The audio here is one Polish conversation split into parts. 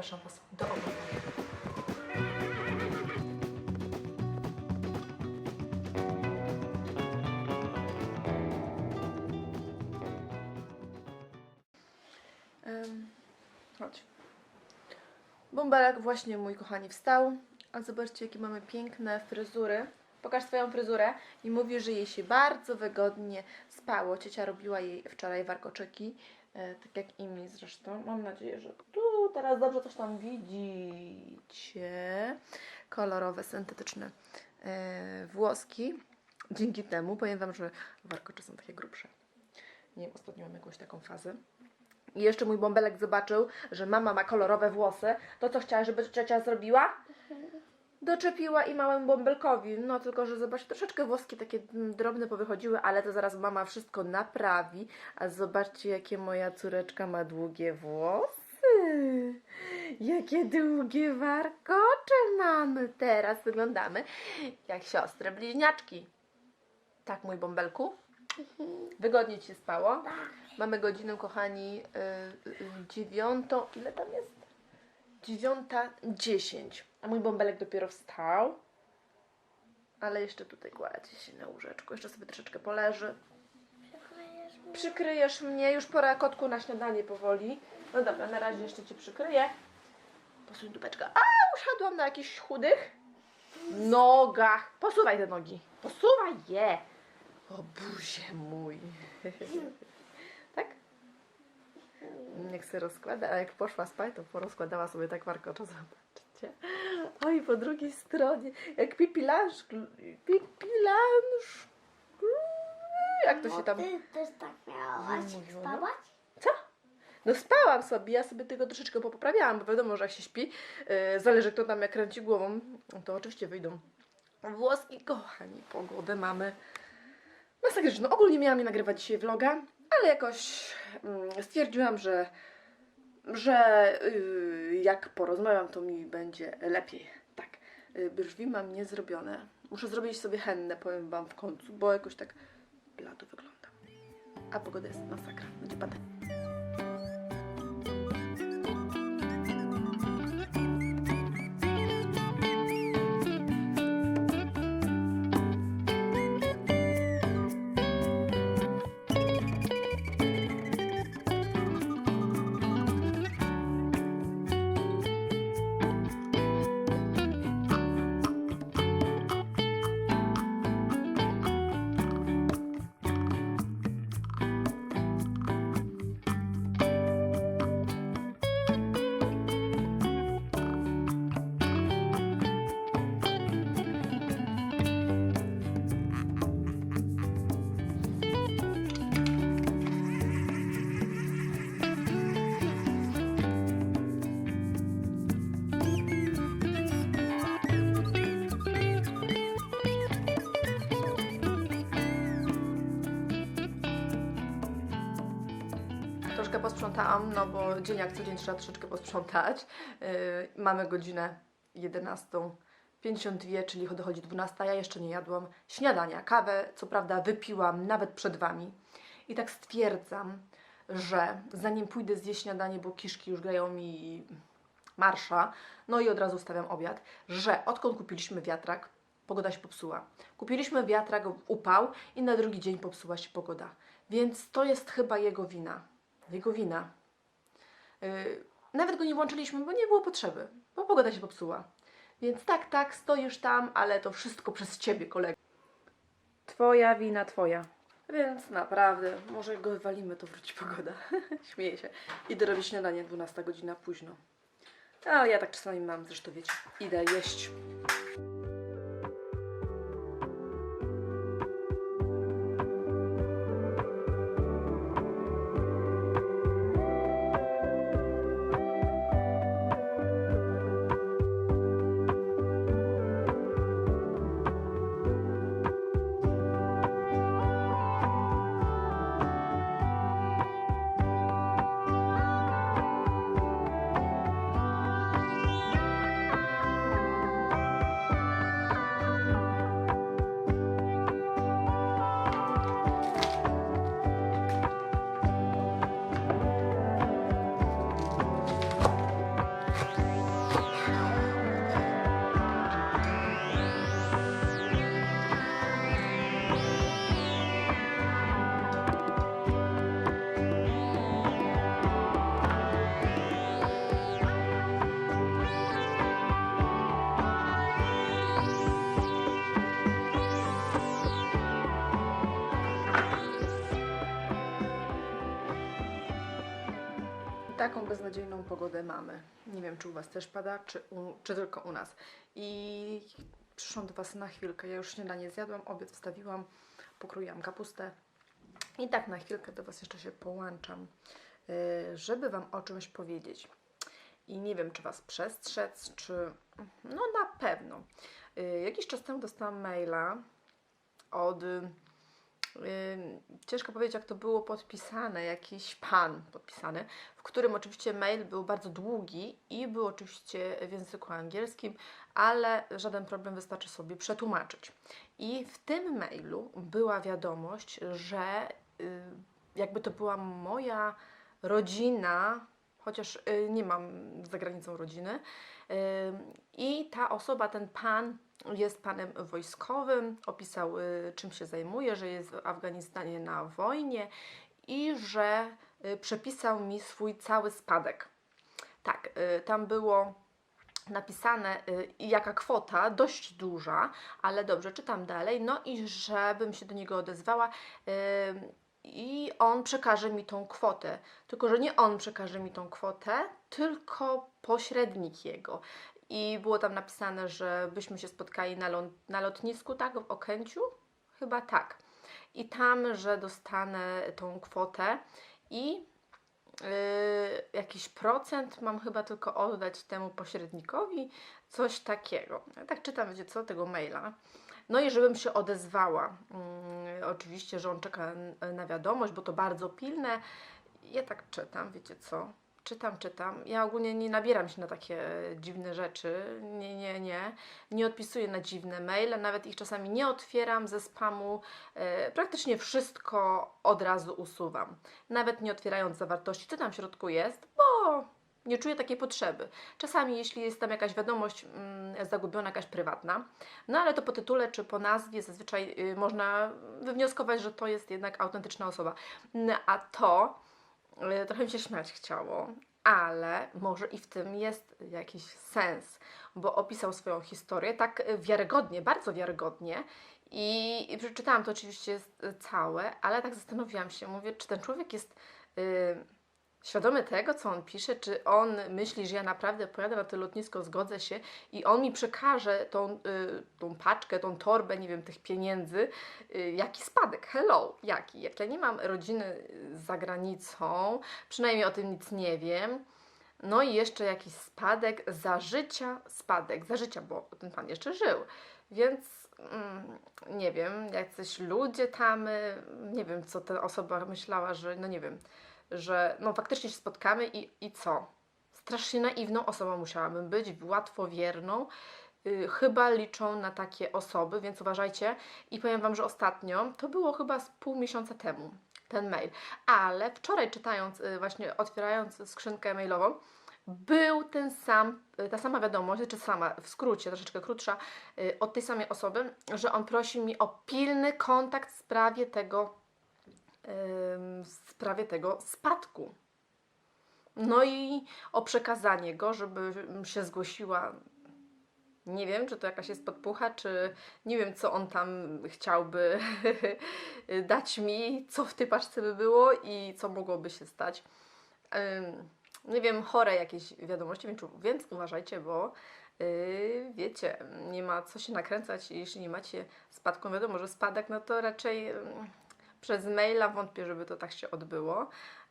zapraszam Was do oglądania. Chodź. Bąbelek właśnie, mój kochani, wstał. A zobaczcie, jakie mamy piękne fryzury. Pokaż swoją fryzurę. I mówi, że jej się bardzo wygodnie spało. Ciocia robiła jej wczoraj warkoczyki, e, tak jak i mi zresztą. Mam nadzieję, że tu teraz dobrze coś tam widzicie. Kolorowe, syntetyczne e, włoski. Dzięki temu powiem Wam, że warkocze są takie grubsze. Nie wiem, ostatnio mam jakąś taką fazę. I jeszcze mój bąbelek zobaczył, że mama ma kolorowe włosy. To co chciała, żeby ciocia zrobiła? Doczepiła i małemu bąbelkowi. No tylko, że zobaczcie, troszeczkę włoski takie drobne powychodziły, ale to zaraz mama wszystko naprawi. A zobaczcie, jakie moja córeczka ma długie włosy. Jakie długie warkocze mamy. Teraz wyglądamy jak siostry bliźniaczki. Tak, mój bąbelku? Wygodnie Ci się spało? Mamy godzinę, kochani, yy, yy, dziewiątą. Ile tam jest? Dziewiąta dziesięć. A mój bąbelek dopiero wstał. Ale jeszcze tutaj kładzie się na łóżeczku. Jeszcze sobie troszeczkę poleży. Przykryjesz mnie. Już pora kotku na śniadanie powoli. No dobra, na razie jeszcze Cię przykryję. Posuń dupeczkę. A, usiadłam na jakichś chudych nogach. Posuwaj te nogi. Posuwaj je. O buzie mój. tak? Jak się rozkłada, a jak poszła spać, to porozkładała sobie tak warkoczo, zobaczcie. Oj, po drugiej stronie, jak pipilansz, pipilansz, jak to się tam... Ty też tak miałaś spawać? Co? No spałam sobie, ja sobie tego troszeczkę popoprawiałam, bo wiadomo, że jak się śpi, yy, zależy kto tam jak kręci głową, to oczywiście wyjdą włoski. Kochani, pogodę mamy masakryczną. Ogólnie miałam nie nagrywać dzisiaj vloga, ale jakoś mm, stwierdziłam, że, że yy, jak porozmawiam, to mi będzie lepiej. Tak, yy, brwi mam niezrobione. Muszę zrobić sobie hennę, powiem Wam w końcu, bo jakoś tak blado wyglądam. A pogoda jest masakra, będzie padać. Troszkę posprzątałam, no bo dzień jak co dzień trzeba troszeczkę posprzątać. Yy, mamy godzinę 11.52, czyli dochodzi 12. Ja jeszcze nie jadłam śniadania. Kawę, co prawda, wypiłam nawet przed Wami. I tak stwierdzam, że zanim pójdę zjeść śniadanie, bo kiszki już grają mi marsza, no i od razu stawiam obiad, że odkąd kupiliśmy wiatrak, pogoda się popsuła. Kupiliśmy wiatrak upał i na drugi dzień popsuła się pogoda. Więc to jest chyba jego wina. Jego wina. Yy, nawet go nie włączyliśmy, bo nie było potrzeby, bo pogoda się popsuła. Więc tak, tak, stoisz tam, ale to wszystko przez ciebie, kolego. Twoja wina, twoja. Więc naprawdę, może go wywalimy, to wróci pogoda. Śmieję się. Idę robić śniadanie, 12 godzina późno. Ale ja tak czasami mam, zresztą wiecie. Idę jeść. Beznadziejną pogodę mamy. Nie wiem, czy u Was też pada, czy, u, czy tylko u nas. I przyszłam do Was na chwilkę. Ja już śniadanie zjadłam, obiad wstawiłam, pokroiłam kapustę. I tak na chwilkę do Was jeszcze się połączam, yy, żeby Wam o czymś powiedzieć. I nie wiem, czy Was przestrzec, czy... No na pewno. Yy, Jakiś czas temu dostałam maila od... Ciężko powiedzieć, jak to było podpisane, jakiś pan podpisany, w którym oczywiście mail był bardzo długi i był oczywiście w języku angielskim, ale żaden problem, wystarczy sobie przetłumaczyć. I w tym mailu była wiadomość, że y, jakby to była moja rodzina, chociaż y, nie mam za granicą rodziny. I ta osoba, ten pan, jest panem wojskowym, opisał y, czym się zajmuje, że jest w Afganistanie na wojnie i że y, przepisał mi swój cały spadek. Tak, y, tam było napisane y, jaka kwota, dość duża, ale dobrze, czytam dalej, no i żebym się do niego odezwała i on przekaże mi tą kwotę. Tylko, że nie on przekaże mi tą kwotę, tylko pośrednik jego. I było tam napisane, że byśmy się spotkali na, ląd- na lotnisku, tak, w Okęciu? Chyba tak. I tam, że dostanę tą kwotę i yy, jakiś procent mam chyba tylko oddać temu pośrednikowi, coś takiego. Ja tak czytam, wiecie co, tego maila. No i żebym się odezwała. Mm, oczywiście, że on czeka na wiadomość, bo to bardzo pilne. Ja tak czytam, wiecie co? Czytam, czytam. Ja ogólnie nie nabieram się na takie e, dziwne rzeczy. Nie, nie, nie. Nie odpisuję na dziwne maile, nawet ich czasami nie otwieram ze spamu. E, praktycznie wszystko od razu usuwam. Nawet nie otwierając zawartości, co tam w środku jest, bo nie czuję takiej potrzeby. Czasami, jeśli jest tam jakaś wiadomość mm, zagubiona, jakaś prywatna, no ale to po tytule czy po nazwie zazwyczaj y, można wywnioskować, że to jest jednak autentyczna osoba. A to trochę mi się śmiać chciało, ale może i w tym jest jakiś sens, bo opisał swoją historię tak wiarygodnie, bardzo wiarygodnie. I, przeczytałam to oczywiście całe, ale tak zastanowiłam się, mówię, czy ten człowiek jest y, świadomy tego, co on pisze, czy on myśli, że ja naprawdę pojadę na to lotnisko, zgodzę się i on mi przekaże tą, y, tą paczkę, tą torbę, nie wiem, tych pieniędzy, y, jaki spadek, hello, jaki, jak ja nie mam rodziny za granicą, przynajmniej o tym nic nie wiem, no i jeszcze jakiś spadek za życia, spadek za życia, bo ten pan jeszcze żył, więc mm, nie wiem, jacyś ludzie tam, y, nie wiem, co ta osoba myślała, że, no nie wiem, że no faktycznie się spotkamy i, i co? Strasznie naiwną osobą musiałabym być, łatwowierną. Yy, chyba liczą na takie osoby, więc uważajcie. I powiem Wam, że ostatnio, to było chyba z pół miesiąca temu, ten mail. Ale wczoraj czytając, yy, właśnie otwierając skrzynkę mailową, był ten sam, y, ta sama wiadomość, czy sama, w skrócie, troszeczkę krótsza, y, od tej samej osoby, że on prosi mi o pilny kontakt w sprawie tego, w sprawie tego spadku. No i o przekazanie go, żebym się zgłosiła. Nie wiem, czy to jakaś jest podpucha, czy nie wiem, co on tam chciałby dać mi, co w tej paczce by było i co mogłoby się stać. Nie wiem, chore jakieś wiadomości, więc, uważajcie, bo yy, wiecie, nie ma co się nakręcać, jeśli nie macie spadku. Wiadomo, że spadek, no to raczej przez maila wątpię, żeby to tak się odbyło,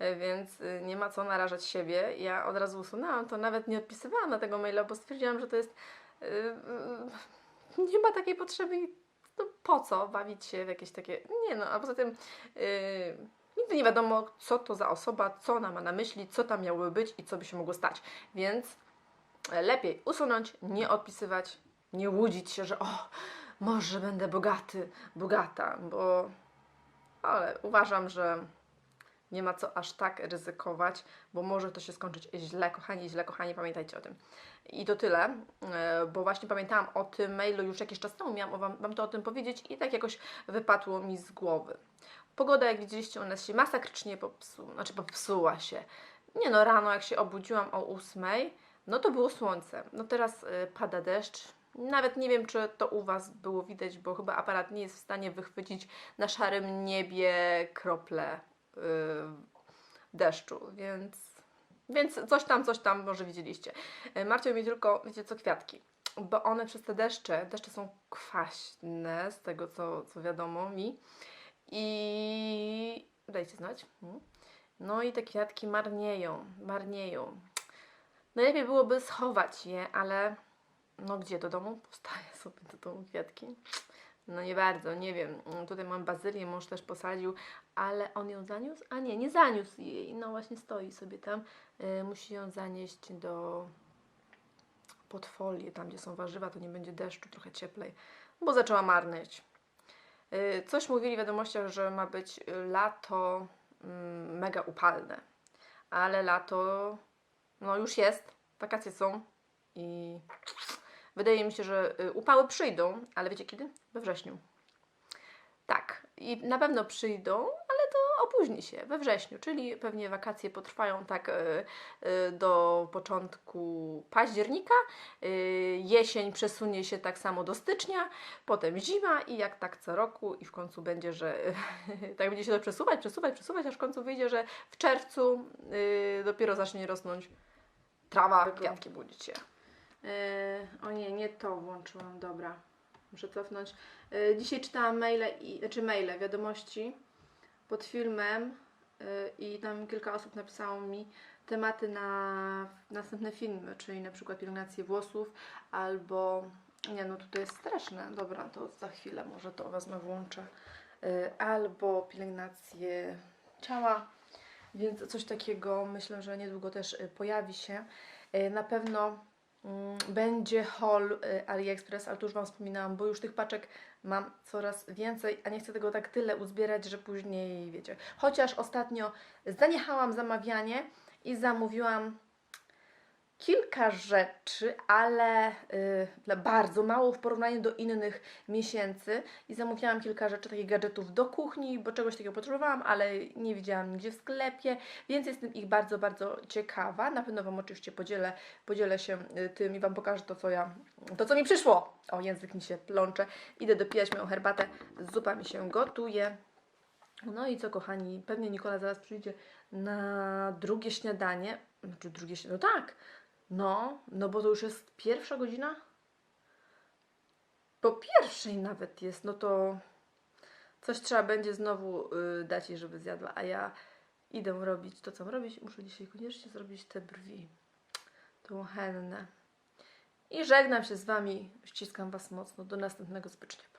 yy, więc yy, nie ma co narażać siebie. Ja od razu usunęłam to, nawet nie odpisywałam na tego maila, bo stwierdziłam, że to jest. Yy, yy, nie ma takiej potrzeby no po co bawić się w jakieś takie. Nie no, a poza tym. Yy, Nigdy nie wiadomo, co to za osoba, co ona ma na myśli, co tam miałoby być i co by się mogło stać. Więc lepiej usunąć, nie odpisywać, nie łudzić się, że o, może będę bogaty, bogata, bo ale uważam, że nie ma co aż tak ryzykować, bo może to się skończyć źle, kochani, źle, kochani, pamiętajcie o tym. I to tyle, e, bo właśnie pamiętałam o tym mailu już jakiś czas temu, miałam wam, wam to o tym powiedzieć i tak jakoś wypadło mi z głowy. Pogoda, jak widzieliście, u nas się masakrycznie popsuła, znaczy popsuła się. Nie no, rano jak się obudziłam o ósmej, no to było słońce. No teraz y, pada deszcz. Nawet nie wiem, czy to u Was było widać, bo chyba aparat nie jest w stanie wychwycić na szarym niebie krople y, deszczu, więc Więc coś tam, coś tam może widzieliście. E, Martwią mnie tylko, wiecie co, kwiatki. Bo one przez te deszcze, deszcze są kwaśne, z tego co, co wiadomo mi. I dajcie znać. Mm. No i te kwiatki marnieją, marnieją. Najlepiej byłoby schować je, ale no gdzie do domu? Postaję sobie do domu kwiatki. No nie bardzo, nie wiem. Tutaj mam bazylię, mąż też posadził, ale on ją zaniósł? A nie, nie zaniósł jej. No właśnie stoi sobie tam. Y, musi ją zanieść do pod folię, tam gdzie są warzywa, to nie będzie deszczu, trochę cieplej, bo zaczęła marnieć. Y, Coś mówili w wiadomościach, że ma być lato mm, mega upalne, ale lato no już jest, wakacje są i wydaje mi się, że y, upały przyjdą, ale wiecie kiedy? We wrześniu. Tak, i na pewno przyjdą, ale to opóźni się we wrześniu, czyli pewnie wakacje potrwają tak y, y, do początku października, jesień przesunie się tak samo do stycznia, potem zima i jak tak co roku i w końcu będzie, że tak będzie się to przesuwać, przesuwać, przesuwać, aż w końcu wyjdzie, że w czerwcu dopiero zacznie rosnąć trawa, kwiatki budzić się. O nie, nie to włączyłam, dobra. Muszę cofnąć. Y, Dzisiaj czytałam maile, i, znaczy maile, wiadomości pod filmem y, i tam kilka osób napisało mi tematy na następne filmy, czyli na przykład pielęgnację włosów albo nie no tutaj jest straszne, dobra to za chwilę może to wezmę włączę albo pielęgnację ciała, więc coś takiego myślę, że niedługo też pojawi się. Na pewno będzie haul y, AliExpress, ale to już Wam wspominałam, bo już tych paczek mam coraz więcej, a nie chcę tego tak tyle uzbierać, że później wiecie. Chociaż ostatnio zaniechałam zamawianie i zamówiłam kilka rzeczy, ale y, bardzo mało w porównaniu do innych miesięcy i zamówiłam kilka rzeczy, takich gadżetów do kuchni, bo czegoś takiego potrzebowałam, ale nie widziałam nigdzie w sklepie, więc jestem ich bardzo, bardzo ciekawa. Na pewno Wam oczywiście podzielę, podzielę się y, tym i Wam pokażę to, co ja, to, co mi przyszło. O, język mi się plącze. Idę dopijać moją herbatę, zupa mi się gotuje. No i co, kochani, pewnie Nikola zaraz przyjdzie na drugie śniadanie. Znaczy drugie śniadanie, no tak, no, no bo to już jest pierwsza godzina? Po pierwszej nawet jest, no to coś trzeba będzie znowu y, dać jej, żeby zjadła, a ja idę robić to, co mam robić. Muszę dzisiaj koniecznie zrobić te brwi, tą hennę. I żegnam się z Wami, ściskam Was mocno, do następnego stycznia.